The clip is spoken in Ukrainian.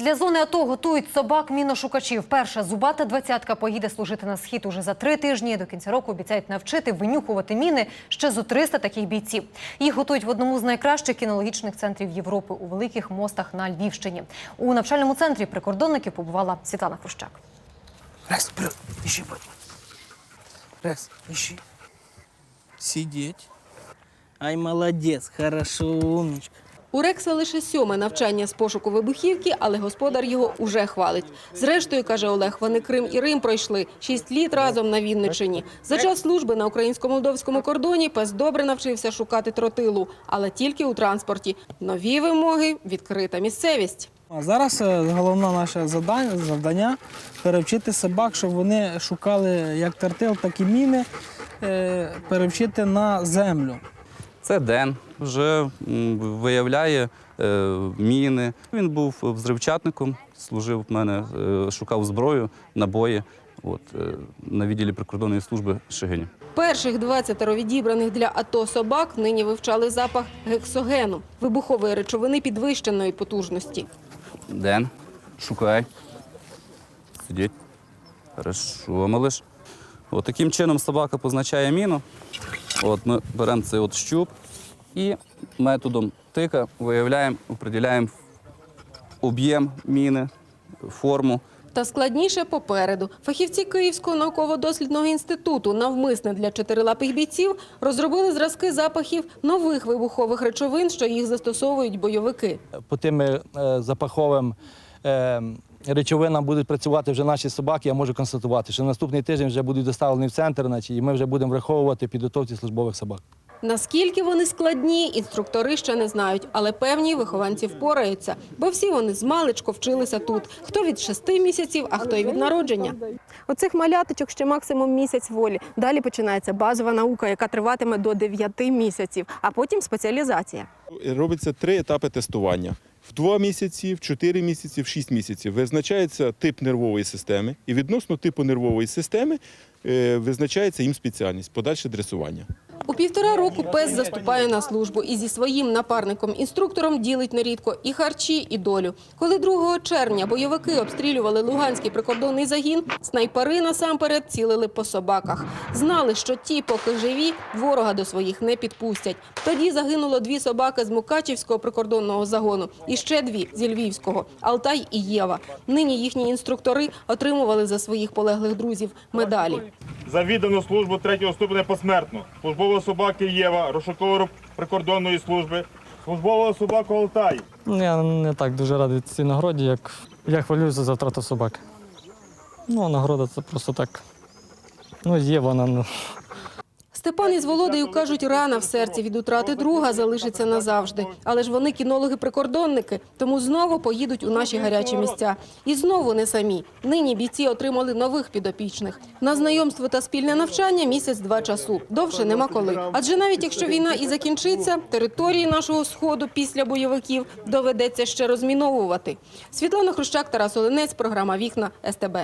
Для зони АТО готують собак міношукачів. Перша зубата двадцятка поїде служити на схід уже за три тижні. До кінця року обіцяють навчити винюхувати міни ще зо 300 таких бійців. Їх готують в одному з найкращих кінологічних центрів Європи у великих мостах на Львівщині. У навчальному центрі прикордонників побувала Світлана Хрущак. Рекс, бать. Рекс, ищи. Сидеть. Ай, молодець, хорошо, умничка. У Рекса лише сьоме навчання з пошуку вибухівки, але господар його уже хвалить. Зрештою, каже Олег, вони Крим і Рим пройшли шість літ разом на Вінниччині. За час служби на українсько-молдовському кордоні пес добре навчився шукати тротилу, але тільки у транспорті. Нові вимоги – відкрита місцевість. А зараз е, головне наше завдання, перевчити собак, щоб вони шукали як тертил, так і міни, е, перевчити на землю. Це Ден вже виявляє е, міни. Він був взривчатником, служив в мене, е, шукав зброю, набої от, е, на відділі прикордонної служби Шегині. Перших 20 відібраних для АТО собак нині вивчали запах гексогену – вибухової речовини підвищеної потужності. Ден, шукай. Сидіть. Хорошо, малиш. От таким чином собака позначає міну. От ми беремо цей от щуп і методом тика виявляємо, определяємо об'єм міни, форму. Та складніше попереду. Фахівці Київського науково-дослідного інституту навмисне для чотирилапих бійців розробили зразки запахів нових вибухових речовин, що їх застосовують бойовики. по тим е, запаховим е, речовинам будуть працювати вже наші собаки, я можу констатувати, що наступний тиждень вже будуть доставлені в центр, і ми вже будемо враховувати підготовці службових собак. Наскільки вони складні, інструктори ще не знають, але певні вихованці впораються, бо всі вони з маличку вчилися тут. Хто від шести місяців, а хто й від народження. У цих маляточок ще максимум місяць волі. Далі починається базова наука, яка триватиме до 9 місяців, а потім спеціалізація. Робиться три етапи тестування. В 2 місяці, в 4 місяці, в 6 місяців визначається тип нервової системи, і відносно типу нервової системи е, визначається їм спеціальність подальше дресування. У півтора року пес заступає на службу і зі своїм напарником-інструктором ділить нерідко і харчі, і долю. Коли 2 червня бойовики обстрілювали Луганський прикордонний загін, снайпери насамперед цілили по собаках. Знали, що ті, поки живі, ворога до своїх не підпустять. Тоді загинуло дві собаки з Мукачівського прикордонного загону і ще дві зі Львівського – Алтай і Єва. Нині їхні інструктори отримували за своїх полеглих друзів медалі. за віддану службу третього ступеня посмертно. Службова собаки Єва, розшуково прикордонної служби, службова собаку Алтай. Ну, Я не так дуже радий цій нагороді, як я хвилююся за втрату собаки. Ну, а нагорода це просто так. Ну, є вона. Ну. Степан із Володею кажуть, рана в серці від утрати друга залишиться назавжди. Але ж вони кінологи-прикордонники, тому знову поїдуть у наші гарячі місця. І знову не самі. Нині бійці отримали нових підопічних. На знайомство та спільне навчання місяць-два часу. Довше нема коли. Адже навіть якщо війна і закінчиться, території нашого сходу після бойовиків доведеться ще розміновувати. Світлана Хрущак, Тарас Оленець, програма «Вікна» СТБ.